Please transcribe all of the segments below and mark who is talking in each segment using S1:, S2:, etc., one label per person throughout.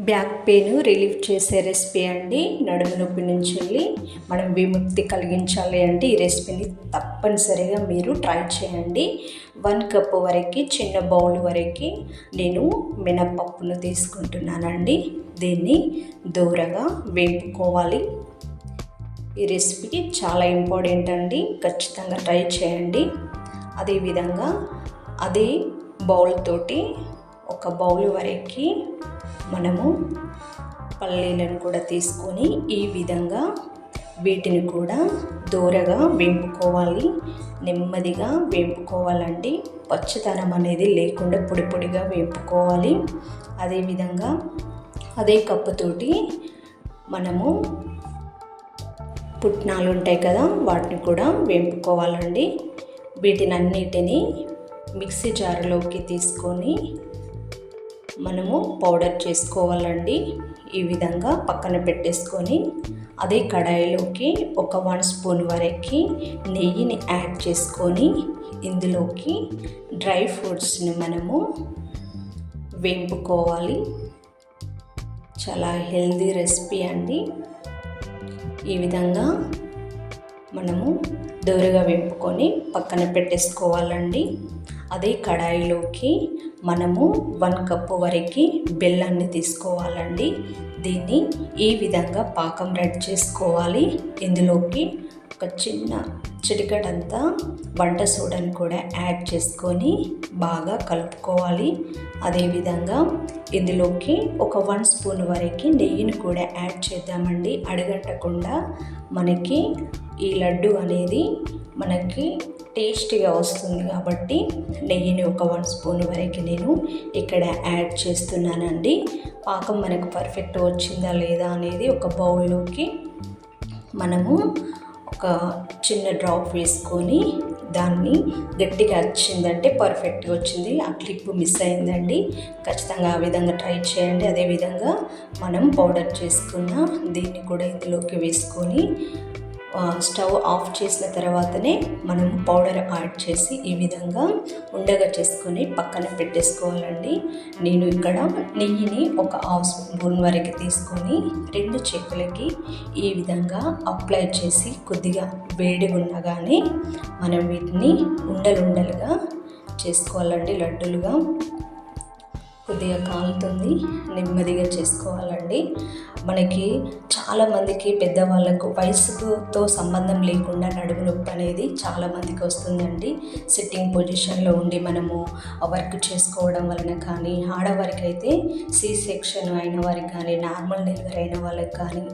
S1: Back pain relief చేసే recipe అండి. నడుము నొప్పి నుంచి వెళ్ళి మనం విముక్తి కలిగించాలి అంటే ఈ రెసిపీని తప్పనిసరిగా మీరు ట్రై చేయండి. వన్ కప్ వరకు చిన్న బౌల్ వరకు నేను మినపప్పును తీసుకుంటున్నానండి. దీన్ని దూరగా వేపుకోవాలి. ఈ రెసిపీకి చాలా ఇంపార్టెంట్ అండి. ఖచ్చితంగా ట్రై చేయండి. అదేవిధంగా అదే బౌల్ తోటి ఒక బౌల్ వరకు మనము పల్లీలను కూడా తీసుకొని ఈ విధంగా వీటిని కూడా దూరగా వేపుకోవాలి నెమ్మదిగా వేపుకోవాలండి పచ్చితనం అనేది లేకుండా పొడి పొడిగా వేపుకోవాలి. అదేవిధంగా అదే కప్పుతోటి మనము పుట్నాలు ఉంటాయి కదా వాటిని కూడా వేపుకోవాలండి. వీటిని అన్నిటిని మిక్సీ జారులోకి తీసుకొని మనము పౌడర్ చేసుకోవాలండి. ఈ విధంగా పక్కన పెట్టేసుకొని అదే కడాయిలోకి ఒక వన్ స్పూన్ వరకు నెయ్యిని యాడ్ చేసుకొని ఇందులోకి డ్రై ఫ్రూట్స్ని మనము వేపుకోవాలి. చాలా హెల్దీ రెసిపీ అండి. ఈ విధంగా మనము దూరగా వేపుకొని పక్కన పెట్టేసుకోవాలండి. అదే కడాయిలోకి మనము వన్ కప్పు వరకు బెల్లాన్ని తీసుకోవాలండి. దీన్ని ఈ విధంగా పాకం రెడీ చేసుకోవాలి. ఇందులోకి ఒక చిన్న చిటికడంతా వంట సోడాని కూడా యాడ్ చేసుకొని బాగా కలుపుకోవాలి. అదేవిధంగా ఇందులోకి ఒక వన్ స్పూన్ వరకు నెయ్యిని కూడా యాడ్ చేద్దామండి. అడగట్టకుండా మనకి ఈ లడ్డు అనేది మనకి టేస్టీగా వస్తుంది కాబట్టి నెయ్యిని ఒక వన్ స్పూన్ వరకు నేను ఇక్కడ యాడ్ చేస్తున్నానండి. పాకం మనకు పర్ఫెక్ట్ వచ్చిందా లేదా అనేది ఒక బౌల్లోకి మనము ఒక చిన్న డ్రాప్ వేసుకొని దాన్ని గట్టిగా వచ్చిందంటే పర్ఫెక్ట్గా వచ్చింది. ఆ క్లిప్ మిస్ అయిందండి. ఖచ్చితంగా ఆ విధంగా ట్రై చేయండి. అదేవిధంగా మనం పౌడర్ చేసుకున్న దీన్ని కూడా ఇందులోకి వేసుకొని స్టవ్ ఆఫ్ చేసిన తర్వాతనే మనం పౌడర్ యాడ్ చేసి ఈ విధంగా ఉండగా చేసుకొని పక్కన పెట్టేసుకోవాలండి. నేను ఇక్కడ నెయ్యిని ఒక హాఫ్ స్పూన్ వరకు తీసుకొని రెండు చేతులకి ఈ విధంగా అప్లై చేసి కొద్దిగా వేడి ఉండగానే మనం వీటిని ఉండలుండలుగా చేసుకోవాలండి లడ్డూలుగా. కొద్దిగా కాలుతుంది. నెమ్మదిగా చేసుకోవాలండి. మనకి చాలామందికి పెద్దవాళ్ళకు వయసుతో సంబంధం లేకుండా నడుము నొప్పి అనేది చాలామందికి వస్తుందండి. సిట్టింగ్ పొజిషన్లో ఉండి మనము వర్క్ చేసుకోవడం వలన కానీ ఆడవారికి అయితే సి సెక్షన్ అయిన వారికి కానీ నార్మల్ డెలివరీ అయిన వాళ్ళకి కానీ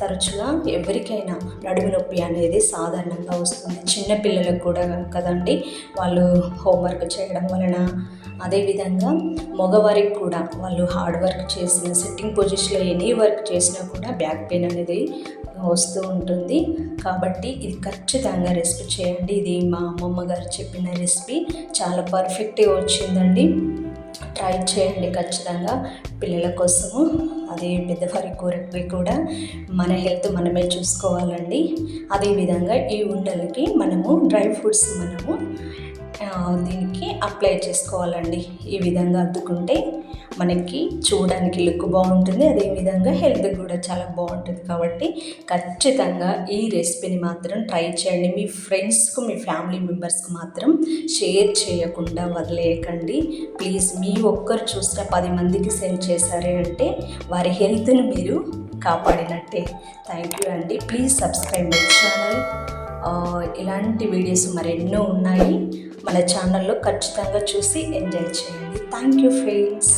S1: తరచుగా ఎవరికైనా నడుము నొప్పి అనేది సాధారణంగా వస్తుంది. చిన్నపిల్లలకు కూడా కదండి వాళ్ళు హోంవర్క్ చేయడం వలన అదేవిధంగా మగవారికి కూడా వాళ్ళు హార్డ్ వర్క్ చేసిన సిట్టింగ్ పొజిషన్లో ఎనీ వర్క్ చేసినా కూడా బ్యాక్ పెయిన్ అనేది వస్తూ ఉంటుంది. కాబట్టి ఇది ఖచ్చితంగా రెసిపీ చేయండి. ఇది మా అమ్మమ్మ గారు చెప్పిన రెసిపీ. చాలా పర్ఫెక్ట్గా వచ్చిందండి. ట్రై చేయండి ఖచ్చితంగా పిల్లల కోసము. అదే పెద్దవారి కూరకి కూడా మన హెల్త్ మనమే చూసుకోవాలండి. అదేవిధంగా ఈ ఉండలకి మనము డ్రై ఫ్రూట్స్ మనము దీనికి అప్లై చేసుకోవాలండి. ఈ విధంగా అద్దుకుంటే మనకి చూడడానికి లుక్ బాగుంటుంది. అదేవిధంగా హెల్త్ కూడా చాలా బాగుంటుంది కాబట్టి ఖచ్చితంగా ఈ రెసిపీని మాత్రం ట్రై చేయండి. మీ ఫ్రెండ్స్కు మీ ఫ్యామిలీ మెంబర్స్కు మాత్రం షేర్ చేయకుండా వదిలేయకండి. ప్లీజ్ మీ ఒక్కరు చూసిన పది మందికి సెండ్ చేశారే అంటే వారి హెల్త్ని మీరు కాపాడినట్టే. థ్యాంక్ యూ అండి. Please subscribe my channel. ఇలాంటి వీడియోస్ మరెన్నో ఉన్నాయి. మన ఛానల్లో ఖచ్చితంగా చూసి ఎంజాయ్ చేయండి. Thank you friends